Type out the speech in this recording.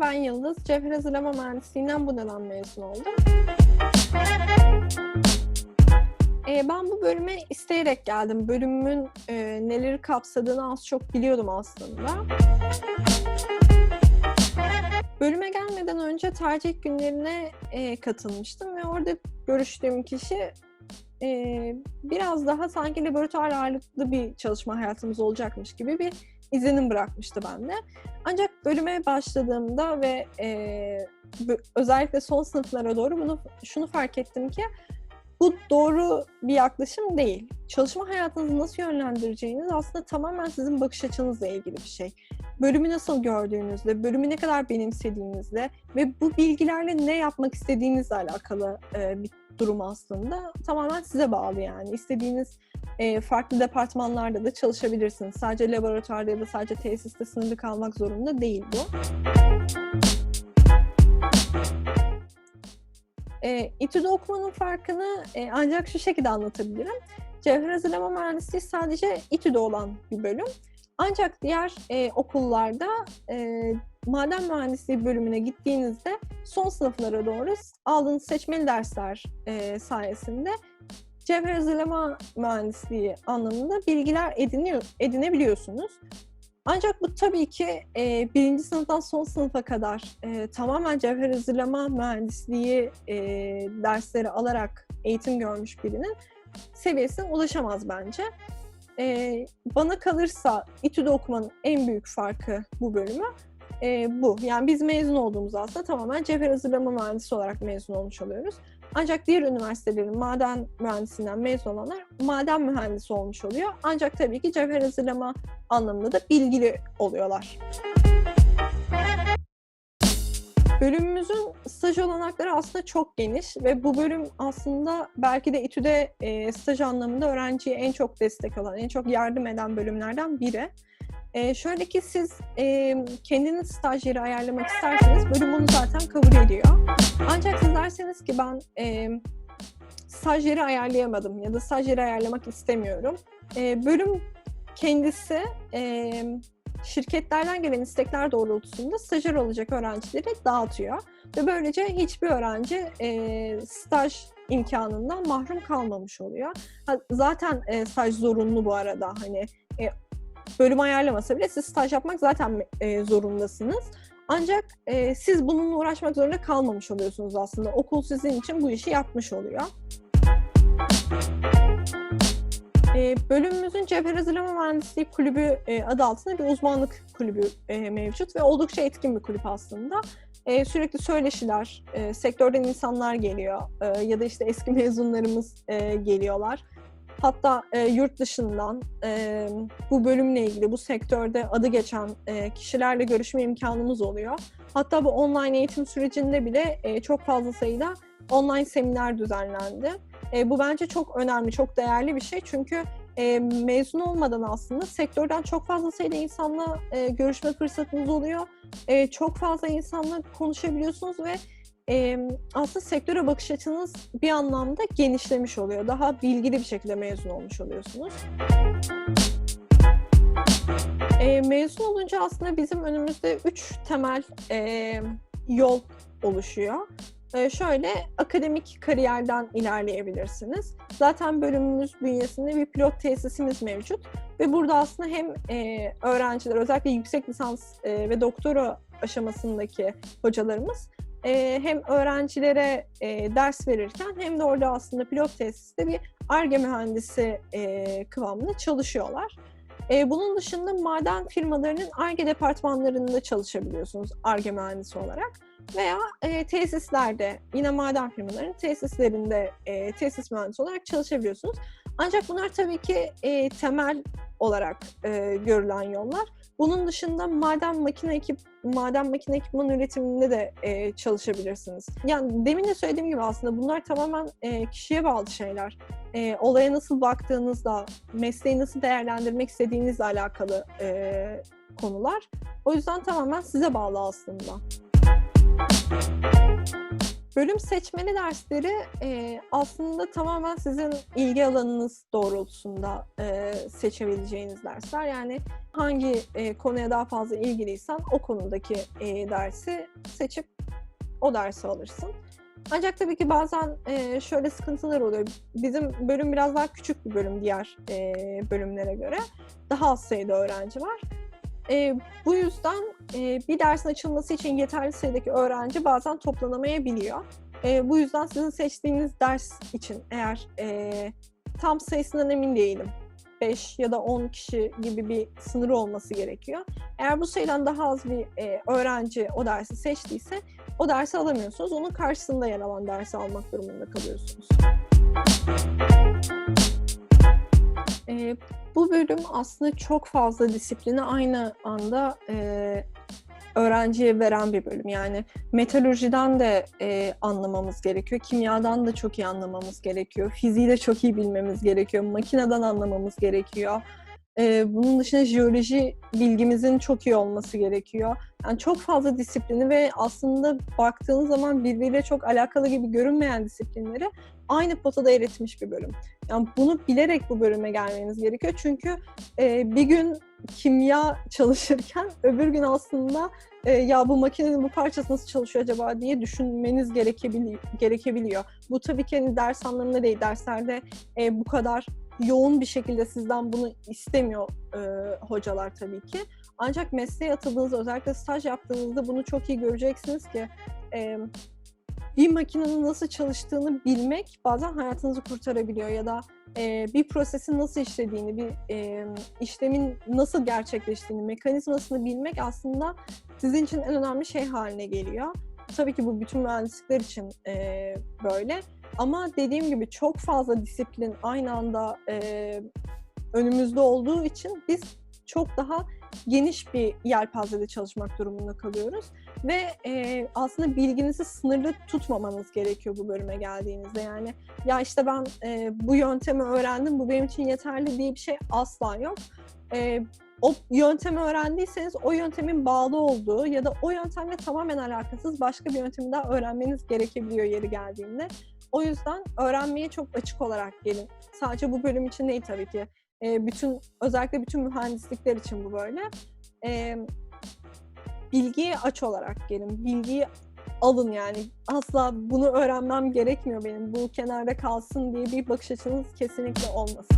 ben Yıldız. Cevher Hazırlama Mühendisliğinden bu dönem mezun oldum. Ee, ben bu bölüme isteyerek geldim. Bölümümün e, neleri kapsadığını az çok biliyordum aslında. Bölüme gelmeden önce tercih günlerine e, katılmıştım ve orada görüştüğüm kişi e, biraz daha sanki laboratuvar ağırlıklı bir çalışma hayatımız olacakmış gibi bir izlenim bırakmıştı bende. Ancak bölüme başladığımda ve e, özellikle son sınıflara doğru bunu şunu fark ettim ki bu doğru bir yaklaşım değil. Çalışma hayatınızı nasıl yönlendireceğiniz aslında tamamen sizin bakış açınızla ilgili bir şey. Bölümü nasıl gördüğünüzle, bölümü ne kadar benimsediğinizle ve bu bilgilerle ne yapmak istediğinizle alakalı e, bir durum aslında. Tamamen size bağlı yani. İstediğiniz e, farklı departmanlarda da çalışabilirsiniz. Sadece laboratuvarda ya da sadece tesiste sınırlı kalmak zorunda değil bu. E, İTÜ'de okumanın farkını e, ancak şu şekilde anlatabilirim. Cevher Hazırlama Mühendisliği sadece İTÜ'de olan bir bölüm. Ancak diğer e, okullarda e, maden mühendisliği bölümüne gittiğinizde son sınıflara doğru aldığınız seçmeli dersler e, sayesinde cevher hazırlama mühendisliği anlamında bilgiler ediniyor, edinebiliyorsunuz. Ancak bu tabii ki e, birinci sınıftan son sınıfa kadar e, tamamen cevher hazırlama mühendisliği e, dersleri alarak eğitim görmüş birinin seviyesine ulaşamaz bence. E, bana kalırsa İTÜ'de okumanın en büyük farkı bu bölümü e, bu. Yani biz mezun olduğumuz aslında tamamen cevher hazırlama mühendisi olarak mezun olmuş oluyoruz. Ancak diğer üniversitelerin maden mühendisinden mezun olanlar maden mühendisi olmuş oluyor. Ancak tabii ki cevher hazırlama anlamında da bilgili oluyorlar. Bölümümüzün staj olanakları aslında çok geniş ve bu bölüm aslında belki de İTÜ'de e, staj anlamında öğrenciye en çok destek olan, en çok yardım eden bölümlerden biri. E, şöyle ki siz e, kendiniz stajyeri ayarlamak isterseniz bölüm bunu zaten kabul ediyor. Ancak siz derseniz ki ben e, stajyeri ayarlayamadım ya da stajyeri ayarlamak istemiyorum. E, bölüm kendisi e, şirketlerden gelen istekler doğrultusunda stajyer olacak öğrencileri dağıtıyor. Ve böylece hiçbir öğrenci e, staj imkanından mahrum kalmamış oluyor. Ha, zaten e, staj zorunlu bu arada. Hani e, bölüm ayarlamasa bile siz staj yapmak zaten e, zorundasınız. Ancak e, siz bununla uğraşmak zorunda kalmamış oluyorsunuz aslında. Okul sizin için bu işi yapmış oluyor. E, bölümümüzün Cevher Hazırlama Mühendisliği Kulübü e, adı altında bir uzmanlık kulübü e, mevcut ve oldukça etkin bir kulüp aslında. E, sürekli söyleşiler, e, sektörden insanlar geliyor e, ya da işte eski mezunlarımız e, geliyorlar. Hatta e, yurt dışından e, bu bölümle ilgili, bu sektörde adı geçen e, kişilerle görüşme imkanımız oluyor. Hatta bu online eğitim sürecinde bile e, çok fazla sayıda online seminer düzenlendi. E, bu bence çok önemli, çok değerli bir şey. Çünkü e, mezun olmadan aslında sektörden çok fazla sayıda insanla e, görüşme fırsatınız oluyor. E, çok fazla insanla konuşabiliyorsunuz ve e, aslında sektöre bakış açınız bir anlamda genişlemiş oluyor. Daha bilgili bir şekilde mezun olmuş oluyorsunuz. E, mezun olunca aslında bizim önümüzde üç temel e, yol oluşuyor. E, şöyle akademik kariyerden ilerleyebilirsiniz. Zaten bölümümüz bünyesinde bir pilot tesisimiz mevcut ve burada aslında hem e, öğrenciler özellikle yüksek lisans e, ve doktora aşamasındaki hocalarımız e, hem öğrencilere ders verirken hem de orada aslında pilot tesiste bir ARGE mühendisi kıvamında çalışıyorlar. E, bunun dışında maden firmalarının ARGE departmanlarında çalışabiliyorsunuz ARGE mühendisi olarak. Veya e, tesislerde, yine maden firmalarının tesislerinde e, tesis mühendisi olarak çalışabiliyorsunuz. Ancak bunlar tabii ki e, temel olarak e, görülen yollar. Bunun dışında maden makine ekip maden makine ekipman üretiminde de e, çalışabilirsiniz. Yani demin de söylediğim gibi aslında bunlar tamamen e, kişiye bağlı şeyler. E, olaya nasıl baktığınızla, mesleği nasıl değerlendirmek istediğinizle alakalı e, konular. O yüzden tamamen size bağlı aslında. Bölüm seçmeli dersleri e, aslında tamamen sizin ilgi alanınız doğrultusunda e, seçebileceğiniz dersler. Yani hangi e, konuya daha fazla ilgiliysen o konudaki e, dersi seçip o dersi alırsın. Ancak tabii ki bazen e, şöyle sıkıntılar oluyor. Bizim bölüm biraz daha küçük bir bölüm diğer e, bölümlere göre. Daha az sayıda öğrenci var. E, bu yüzden e, bir dersin açılması için yeterli sayıdaki öğrenci bazen toplanamayabiliyor. E, bu yüzden sizin seçtiğiniz ders için eğer e, tam sayısından emin değilim. 5 ya da 10 kişi gibi bir sınırı olması gerekiyor. Eğer bu sayıdan daha az bir e, öğrenci o dersi seçtiyse o dersi alamıyorsunuz. Onun karşısında yer alan dersi almak durumunda kalıyorsunuz. E, bu bölüm aslında çok fazla disiplini aynı anda e, öğrenciye veren bir bölüm. Yani metalurjiden de e, anlamamız gerekiyor, kimyadan da çok iyi anlamamız gerekiyor, fiziği de çok iyi bilmemiz gerekiyor, makineden anlamamız gerekiyor. E, bunun dışında jeoloji bilgimizin çok iyi olması gerekiyor. Yani çok fazla disiplini ve aslında baktığınız zaman birbiriyle çok alakalı gibi görünmeyen disiplinleri aynı potada eritmiş bir bölüm. Yani bunu bilerek bu bölüme gelmeniz gerekiyor. Çünkü e, bir gün kimya çalışırken öbür gün aslında e, ya bu makinenin bu parçası nasıl çalışıyor acaba diye düşünmeniz gerekebili gerekebiliyor. Bu tabii ki hani ders anlamında değil. Derslerde e, bu kadar yoğun bir şekilde sizden bunu istemiyor e, hocalar tabii ki. Ancak mesleğe atıldığınızda özellikle staj yaptığınızda bunu çok iyi göreceksiniz ki e, bir makinenin nasıl çalıştığını bilmek bazen hayatınızı kurtarabiliyor ya da e, bir prosesin nasıl işlediğini, bir e, işlemin nasıl gerçekleştiğini, mekanizmasını bilmek aslında sizin için en önemli şey haline geliyor. Tabii ki bu bütün mühendislikler için e, böyle. Ama dediğim gibi çok fazla disiplin aynı anda e, önümüzde olduğu için biz çok daha geniş bir yelpazede çalışmak durumunda kalıyoruz. Ve e, aslında bilginizi sınırlı tutmamanız gerekiyor bu bölüme geldiğinizde. Yani ya işte ben e, bu yöntemi öğrendim, bu benim için yeterli diye bir şey asla yok. E, o yöntemi öğrendiyseniz o yöntemin bağlı olduğu ya da o yöntemle tamamen alakasız başka bir yöntemi daha öğrenmeniz gerekebiliyor yeri geldiğinde. O yüzden öğrenmeye çok açık olarak gelin. Sadece bu bölüm için değil tabii ki. E, bütün özellikle bütün mühendislikler için bu böyle. E, bilgiye aç olarak gelin. Bilgiyi alın yani. Asla bunu öğrenmem gerekmiyor benim. Bu kenarda kalsın diye bir bakış açınız kesinlikle olmasın.